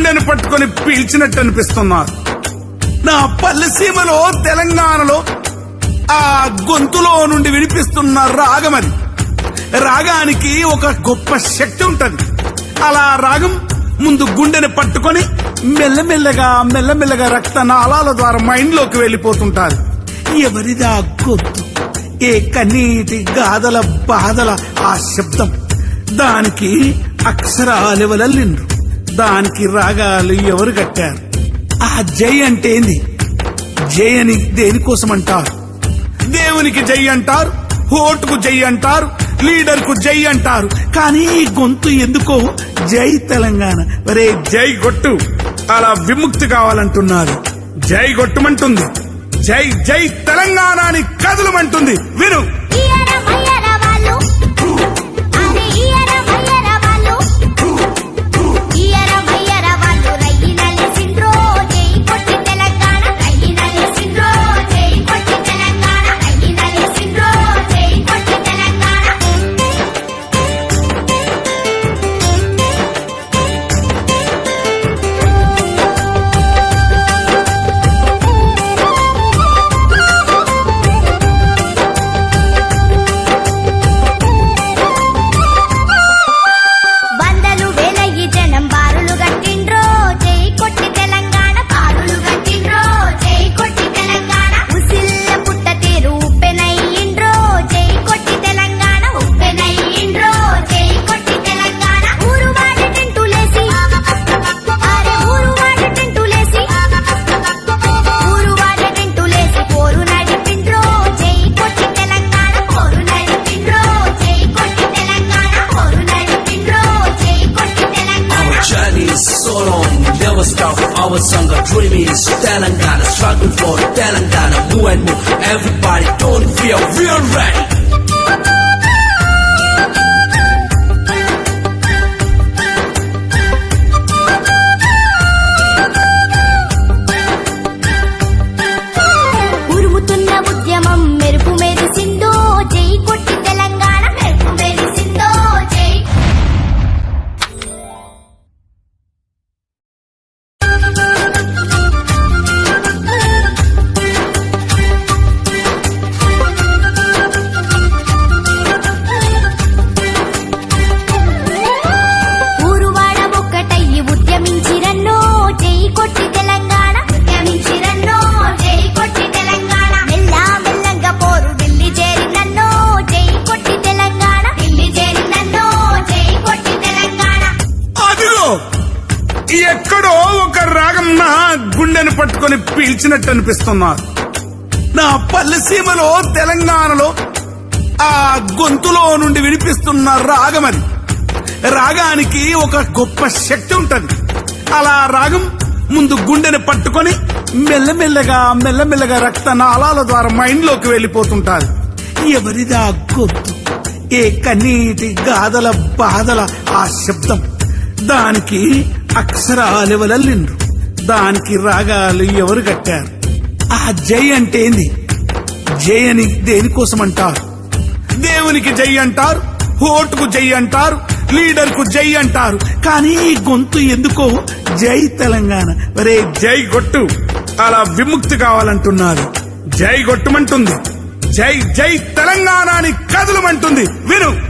గుండెను పట్టుకొని పీల్చినట్టు అనిపిస్తున్నారు నా పల్లెసీమలో తెలంగాణలో ఆ గొంతులో నుండి వినిపిస్తున్న రాగం అది. రాగానికి ఒక గొప్ప శక్తి ఉంటది. అలా రాగం ముందు గుండెని పట్టుకొని మెల్లమెల్లగా మెల్లమెల్లగా రక్త నాళాల ద్వారా మైండ్లోకి ఎవరిదా గొంతు? ఏ కన్నీటి గాథల బాధల ఆ శబ్దం? దానికి అక్షరాలెవలల్లిండ్రు దానికి రాగాలు ఎవరు కట్టారు? ఆ జై అంటే ఏంది? జై అని దేనికోసం అంటారు దేవునికి జై అంటారు ఓటుకు జై అంటారు లీడర్కు జై అంటారు. కానీ గొంతు ఎందుకో జై తెలంగాణ. ఒరే జై గొట్టు. అలా విముక్తి కావాలంటున్నారు. జై గొట్టుమంటుంది. జై జై తెలంగాణ అని కదలమంటుంది. విను. doing it. Everybody don't feel real. పట్టుకుని పీల్చినట్టు అనిపిస్తున్నారు నా పల్లెసీమలో తెలంగాణలో ఆ గొంతులో నుండి వినిపిస్తున్న రాగం అది. రాగానికి ఒక గొప్ప శక్తి ఉంటుంది. అలా రాగం ముందు గుండెని పట్టుకొని మెల్లమెల్లగా మెల్లమెల్లగా రక్త నాళాల ద్వారా మైండ్లోకి ఎవరిదా గొంతు? ఏ కన్నీటి గాథల బాధల ఆ శబ్దం? దానికి అక్షరాలెవలల్లిండ్రు దానికి రాగాలు ఎవరు కట్టారు? ఆ జై అంటే ఏంది? జై అని దేనికోసం అంటారు దేవునికి జై అంటారు ఓటుకు జై అంటారు లీడర్కు జై అంటారు. కానీ గొంతు ఎందుకో జై తెలంగాణ. వరే జై గొట్టు. అలా విముక్తి కావాలంటున్నారు. జై గొట్టుమంటుంది. జై జై తెలంగాణ అని కదలమంటుంది. విను.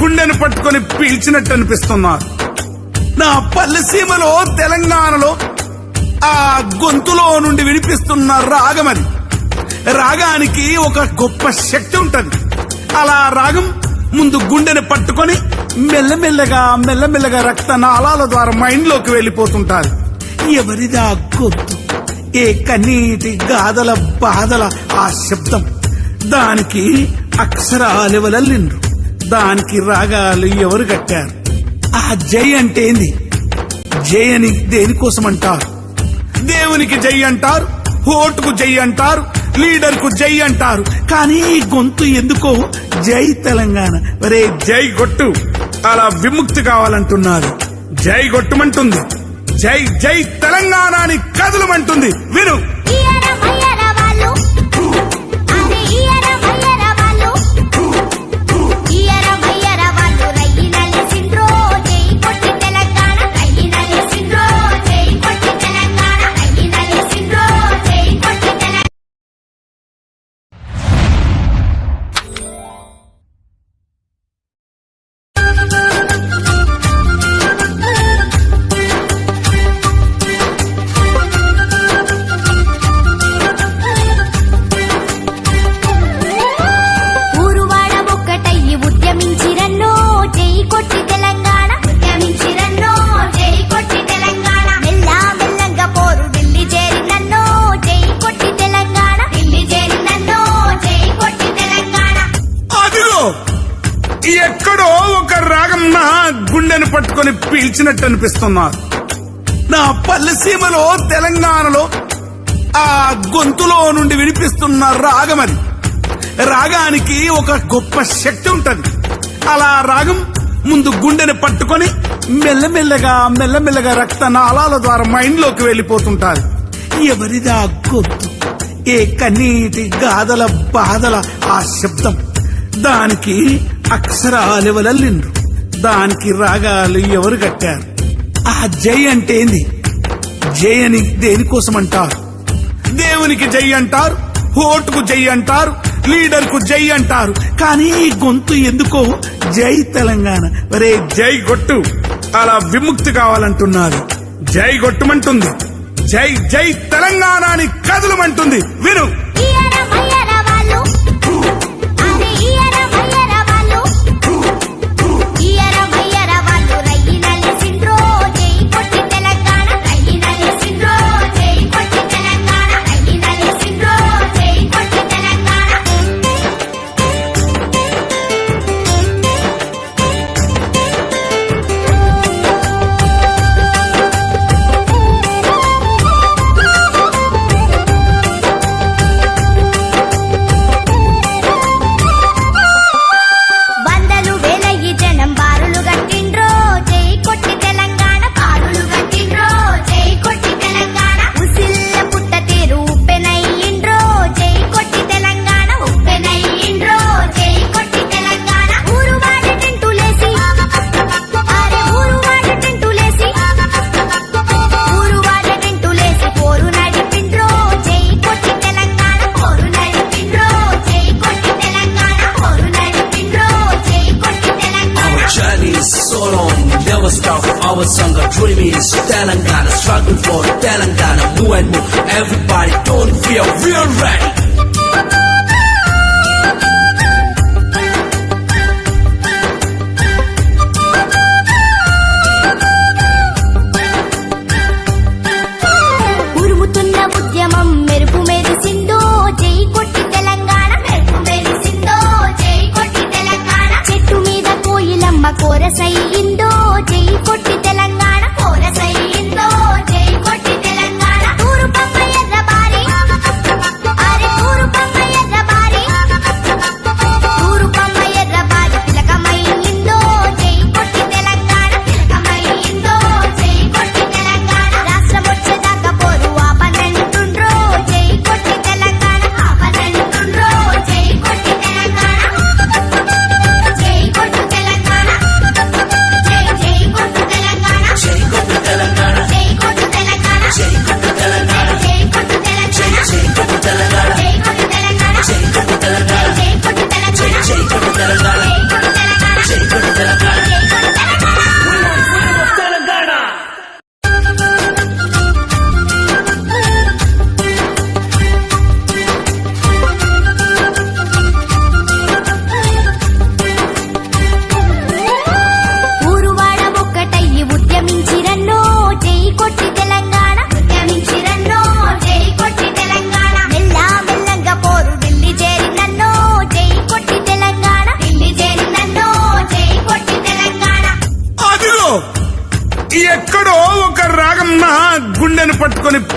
గుండెను పట్టుకొని పీల్చినట్టు అనిపిస్తున్నారు. నా పల్లెసీమలో తెలంగాణలో ఆ గొంతులో నుండి వినిపిస్తున్న రాగం అది. రాగానికి ఒక గొప్ప శక్తి ఉంటది. అలా రాగం ముందు గుండెని పట్టుకొని మెల్లమెల్లగా మెల్లమెల్లగా రక్త నాళాల ద్వారా మైండ్లోకి వెళ్ళిపోతుంటారు ఎవరిదా గొంతు? ఏ కన్నీటి గాథల బాధల ఆ శబ్దం? దానికి అక్షరాలు వలలిండ్రు దానికి రాగాలు ఎవరు కట్టారు? ఆ జై అంటే ఏంది? జై అని దేనికోసం అంటారు దేవునికి జై అంటారు ఓటుకు జై అంటారు లీడర్కు జై అంటారు. కానీ గొంతు ఎందుకో జై తెలంగాణ. వరే జై కొట్టు అలా విముక్తి కావాలంటున్నారు. జై కొట్టుమంటుంది జై జై తెలంగాణ అని కదలమంటుంది. విను. ఒక నా గుండెను పట్టుకొని పీల్చినట్టు అనిపిస్తున్నారు నా పల్లెసీమలో తెలంగాణలో ఆ గొంతులో నుండి వినిపిస్తున్న రాగం అది. రాగానికి ఒక గొప్ప శక్తి ఉంటది. అలా రాగం ముందు గుండెని పట్టుకొని మెల్లమెల్లగా మెల్లమెల్లగా రక్త నాళాల ద్వారా మైండ్లోకి వెళ్ళిపోతుంటారు ఎవరిదా గొంతు? ఏ కన్నీటి గాథల బాధల ఆ శబ్దం? దానికి అక్షరాలు వలలిండ్రు దానికి రాగాలు ఎవరు కట్టారు? ఆ జై అంటే ఏంది? జై అని దేనికోసం అంటారు? దేవునికి జై అంటారు ఓటుకు జై అంటారు లీడర్కు జై అంటారు. కానీ గొంతు ఎందుకో జై తెలంగాణ. వరే జై కొట్టు అలా విముక్తి కావాలంటున్నారు. జై కొట్టుమంటుంది జై జై తెలంగాణ అని కదలమంటుంది. విను.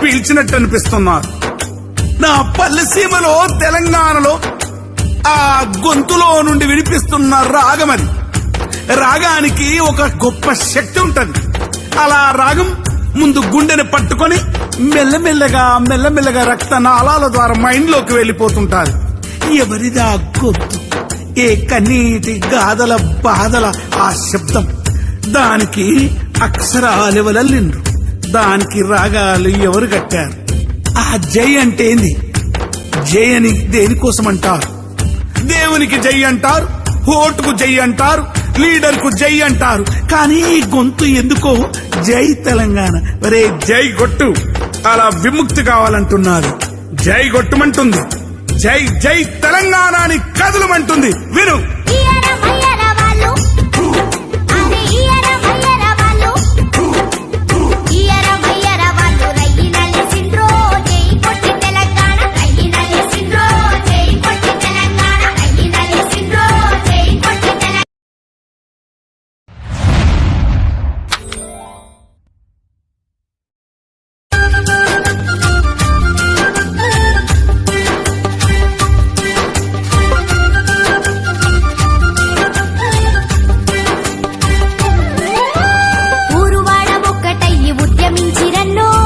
పీల్చినట్టు అనిపిస్తున్నారు. నా పల్లెసీమలో తెలంగాణలో ఆ గొంతులో నుండి వినిపిస్తున్న రాగం అది. రాగానికి ఒక గొప్ప శక్తి ఉంటది. అలా రాగం ముందు గుండెని పట్టుకొని మెల్లమెల్లగా మెల్లమెల్లగా రక్త నాళాల ద్వారా మైండ్లోకి వెళ్ళిపోతుంటారు. ఎవరిదా గొంతు? ఏ కన్నీటి గాథల బాధల ఆ శబ్దం? దానికి అక్షరాలు వలల్లిండ్రు దానికి రాగాలు ఎవరు కట్టారు? ఆ జై అంటే ఏంది? జై అని దేనికోసం అంటారు? దేవునికి జై అంటారు ఓటుకు జై అంటారు లీడర్కు జై అంటారు. కానీ ఈ గొంతు ఎందుకో జై తెలంగాణ. ఒరే జై గొట్టు అలా విముక్తి కావాలంటున్నారు. జై గొట్టుమంటుంది. జై జై తెలంగాణ అని కదలమంటుంది. విను.